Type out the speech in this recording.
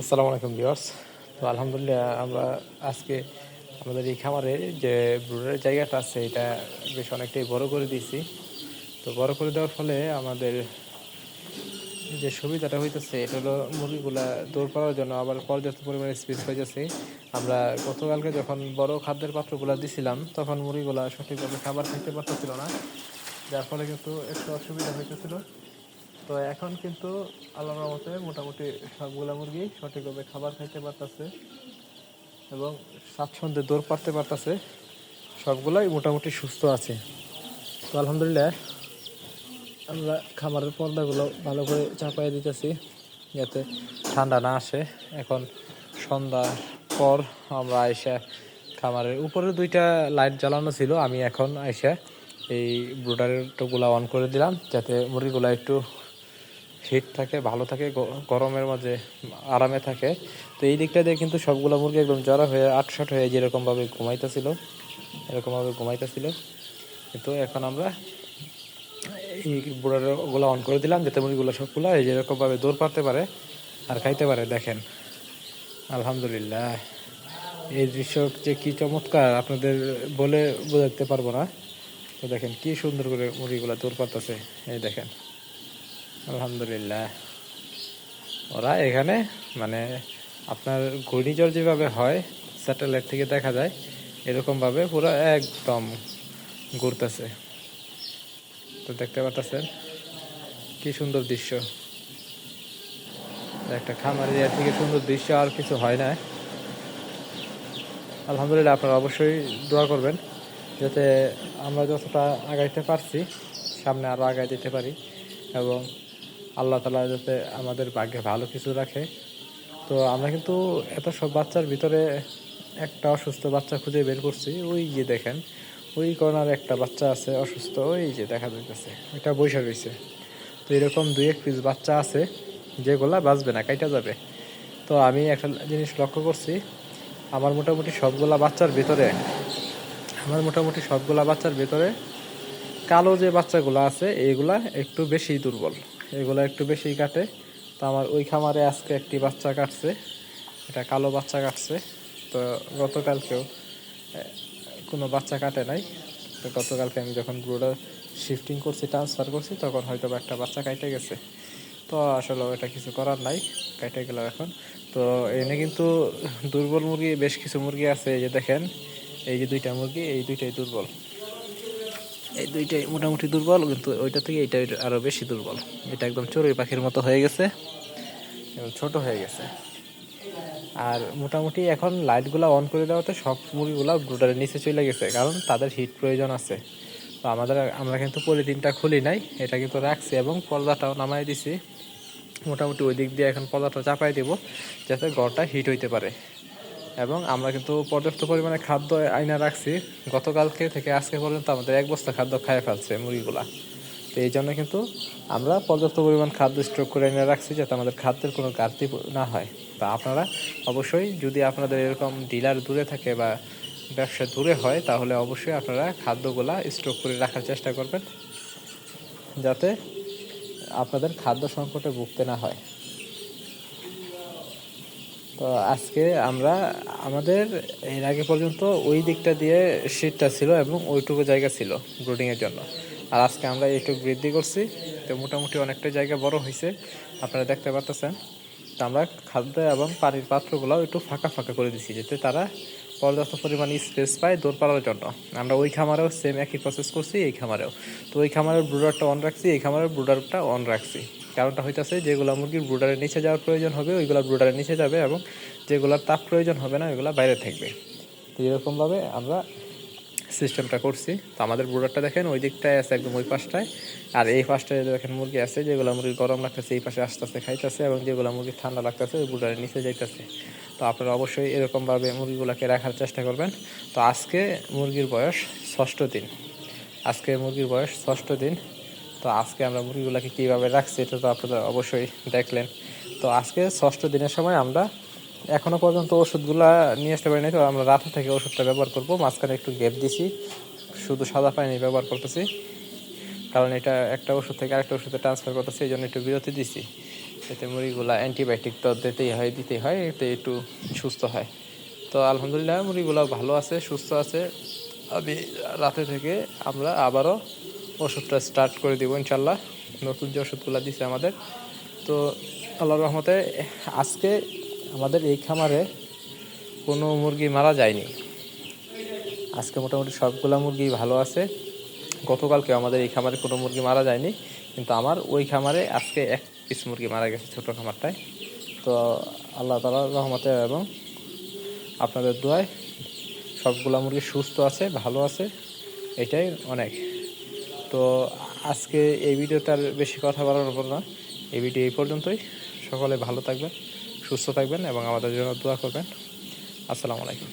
আসসালামু আলাইকুম ভিউয়ার্স। তো আলহামদুলিল্লাহ আমরা আজকে আমাদের এই খামারের যে ব্রুডারের জায়গাটা আছে, এটা বেশ অনেকটাই বড় করে দিয়েছি। তো বড় করে দেওয়ার ফলে আমাদের যে সুবিধাটা হইতেছে, এটা হলো মুরগিগুলা দৌড় পাওয়ার জন্য আবার পর্যাপ্ত পরিমাণে স্পেস হয়ে যাচ্ছে আমরা গতকালকে যখন বড় খাদ্যের পাত্রগুলো দিছিলাম, তখন মুরগিগুলা সঠিকভাবে খাবার খেতে পারতেছিল না। যার ফলে কিন্তু একটু অসুবিধা হইতেছিল। তো এখন কিন্তু আল্লাহর রহমতে মোটামুটি সবগুলা মুরগি সঠিকভাবে খাবার খাইতে পারতেছে এবং স্বাচ্ছন্দ্যে দৌড় পারতে পারতেছে। সবগুলাই মোটামুটি সুস্থ আছে। তো আলহামদুলিল্লাহ, আমরা খাবারের পর্দাগুলো ভালো করে চাপাই দিতেছি যাতে ঠান্ডা না আসে। এখন সন্ধ্যার পর আমরা আইসা খামারের উপরে দুইটা লাইট জ্বালানো ছিল, আমি এখন আইসা এই ব্রুডারের টোগুলা অন করে দিলাম যাতে মুরগিগুলা একটু হিট থাকে, ভালো থাকে গরমের মাঝে আরামে থাকে। তো এই দিকটা দিয়ে কিন্তু সবগুলো মুরগি একদম জড়া হয়ে, আটশট হয়ে যেরকমভাবে ঘুমাইতেছিল, এরকমভাবে ঘুমাইতেছিল। কিন্তু এখন আমরা এই বুড়াগুলো অন করে দিলাম, যাতে মুরগিগুলো সবগুলো এই যেরকমভাবে দৌড় পারতে পারে আর খাইতে পারে, দেখেন। আলহামদুলিল্লাহ। এই দৃশ্য যে কী চমৎকার, আপনাদের বলে বোঝাতে পারব না। তো দেখেন, কি সুন্দর করে মুরগিগুলো দৌড় পারতেছে এই দেখেন। আলহামদুলিল্লাহ। ওরা এখানে মানে আপনার ঘূর্ণিঝড় যেভাবে হয় স্যাটেলাইট থেকে দেখা যায়, এরকমভাবে পুরো একদম ঘুরতেছে। তো দেখতে পাচ্ছেন কি সুন্দর দৃশ্য। একটা খামার এরিয়া থেকে সুন্দর দৃশ্য আর কিছু হয় না। আলহামদুলিল্লাহ আপনারা অবশ্যই দোয়া করবেন, যাতে আমরা যতটা আগাইতে পারছি, সামনে আরও আগায় যেতে পারি, এবং আল্লাহ তালা যাতে আমাদের ভাগ্যে ভালো কিছু রাখে। তো আমরা কিন্তু এত সব বাচ্চার ভিতরে একটা অসুস্থ বাচ্চা খুঁজে বের করছি। ওই যে দেখেন, ওই কর্নারে একটা বাচ্চা আছে অসুস্থ, ওই যে দেখা যাইতেছে এটা বৈশা রয়েছে তো এরকম দুই এক পিস বাচ্চা আছে, যেগুলা বাঁচবে না, কাইটা যাবে। তো আমি একটা জিনিস লক্ষ্য করছি, আমার মোটামুটি সবগুলা বাচ্চার ভিতরে, আমার মোটামুটি সবগুলা বাচ্চার ভিতরে কালো যে বাচ্চাগুলো আছে এইগুলা একটু বেশি দুর্বল। এগুলা একটু বেশি কাটে। তো আমার ওই খামারে আজকে একটি বাচ্চা কাটছে। এটা কালো বাচ্চা কাটছে। তো গতকালকেও কোনো বাচ্চা কাটে নাই। তো গতকালকে আমি যখন ব্রুডার শিফটিং করছি ট্রান্সফার করছি, তখন হয়তো একটা বাচ্চা কাইটে গেছে। তো আসলে এটা কিছু করার নাই, কাইটে গেল এখন। তো এনে কিন্তু দুর্বল মুরগি, বেশ কিছু মুরগি আছে এই যে দেখেন, এই যে দুইটা মুরগি, এই দুইটাই দুর্বল। এই দুইটাই মোটামুটি দুর্বল, কিন্তু ওইটা থেকে এইটা আরও বেশি দুর্বল। এটা একদম চড়ুই পাখির মতো হয়ে গেছে, এবং ছোট হয়ে গেছে। আর মোটামুটি এখন লাইটগুলো অন করে দেওয়াতে সব মুরগিগুলো ব্রুডারের নিচে চলে গেছে, কারণ তাদের হিট প্রয়োজন আছে। তো আমাদের, আমরা কিন্তু পলিথিনটা খুলি নাই, এটা কিন্তু রাখছি এবং পর্দাটাও নামাই দিছি। মোটামুটি ওই দিক দিয়ে এখন পর্দাটা চাপাই দেব, যাতে ঘরটা হিট হইতে পারে। এবং আমরা কিন্তু পর্যাপ্ত পরিমাণে খাদ্য আইনা রাখছি। গতকালকে থেকে আজকে পর্যন্ত আমাদের এক বস্তা খাদ্য খায় ফেলছে মুরগিগুলা। তো এই জন্য কিন্তু আমরা পর্যাপ্ত পরিমাণ খাদ্য স্টক করে এনে রাখছি যাতে আমাদের খাদ্যের কোনো ঘাটতি না হয়। তা আপনারা অবশ্যই যদি আপনাদের এরকম ডিলার দূরে থাকে বা ব্যবসা দূরে হয়, তাহলে অবশ্যই আপনারা খাদ্যগুলা স্টক করে রাখার চেষ্টা করবেন। যাতে আপনাদের খাদ্য সংকটে ভুগতে না হয়। তো আজকে আমরা আমাদের এর আগে পর্যন্ত ওই দিকটা দিয়ে শীতটা ছিল এবং ওইটুকু জায়গা ছিল ব্রুডিংয়ের জন্য। আর আজকে আমরা এইটুকু বৃদ্ধি করছি। তো মোটামুটি অনেকটা জায়গা বড় হয়েছে। আপনারা দেখতে পারতেছেন। তো আমরা খাদ্য এবং পানির পাত্রগুলো একটু ফাঁকা ফাঁকা করে দিছি যাতে তারা পর্যাপ্ত পরিমাণে স্পেস পায় দৌড় পাড়ার জন্য। আমরা ওই খামারেও সেম একই প্রসেস করছি, এই খামারেও। তো ওই খামারের ব্রুডারটা অন রাখছি, এই খামারের ব্রুডারটা অন রাখছি। কারণটা হইতেছে যেগুলো মুরগির ব্রুডারের নিচে যাওয়ার প্রয়োজন হবে, ওইগুলো ব্রুডারের নিচে যাবে এবং যেগুলোর তাপ প্রয়োজন হবে না, ওইগুলো বাইরে থাকবে। তো এরকমভাবে আমরা সিস্টেমটা করছি। তো আমাদের ব্রুডারটা দেখেন, ওই দিকটায় আছে একদম ওই পাশটায়। আর এই পাশটায় দেখেন মুরগি আছে, যেগুলো মুরগি গরম লাগতেছে, এই পাশে আস্তে আস্তে খাইতেছে এবং যেগুলো মুরগি ঠান্ডা লাগতেছে, ওই ব্রুডারের নিচে যাইতেছে। তো আপনারা অবশ্যই এরকমভাবে মুরগিগুলোকে রাখার চেষ্টা করবেন। তো আজকে মুরগির বয়স ষষ্ঠ দিন। আজকে মুরগির বয়স ষষ্ঠ দিন। তো আজকে আমরা মুরগিগুলোকে কীভাবে রাখছি এটা তো আপনারা অবশ্যই দেখলেন। তো আজকে ষষ্ঠ দিনের সময় আমরা এখনও পর্যন্ত ওষুধগুলা নিয়ে আসতে পারিনি, তো আমরা রাতে থেকে ওষুধটা ব্যবহার করব। মাঝখানে একটু গ্যাপ দিছি, শুধু সাদা পানি ব্যবহার করতেছি। কারণ এটা একটা ওষুধ থেকে আরেকটা ওষুধে ট্রান্সফার করতেছি, এই জন্য একটু বিরতি দিছি। এতে মুরগিগুলা অ্যান্টিবায়োটিক তো দিতেই হয় দিতেই হয়, এতে একটু সুস্থ হয়। তো আলহামদুলিল্লাহ মুরগিগুলো ভালো আছে, সুস্থ আছে। আমি রাতে থেকে আমরা আবারও ওষুধটা স্টার্ট করে দিব ইনশাল্লাহ। নতুন যে ওষুধগুলো দিছে আমাদের। তো আল্লাহ রহমতে, আজকে আমাদের এই খামারে কোনো মুরগি মারা যায়নি। আজকে মোটামুটি সবগুলা মুরগি ভালো আছে। গতকালকে আমাদের এই খামারে কোনো মুরগি মারা যায়নি। কিন্তু আমার ওই খামারে আজকে এক পিস মুরগি মারা গেছে ছোটো খামারটায়। তো আল্লাহ তালার রহমতে এবং আপনাদের দোয়ায় সবগুলা মুরগি সুস্থ আছে, ভালো আছে। এটাই অনেক। তো আজকে এই ভিডিওতে আর বেশি কথা বলার উপর না। এই ভিডিও এই পর্যন্তই। সকলে ভালো থাকবেন, সুস্থ থাকবেন এবং আমাদের জন্য দোয়া করবেন। আসসালামু আলাইকুম।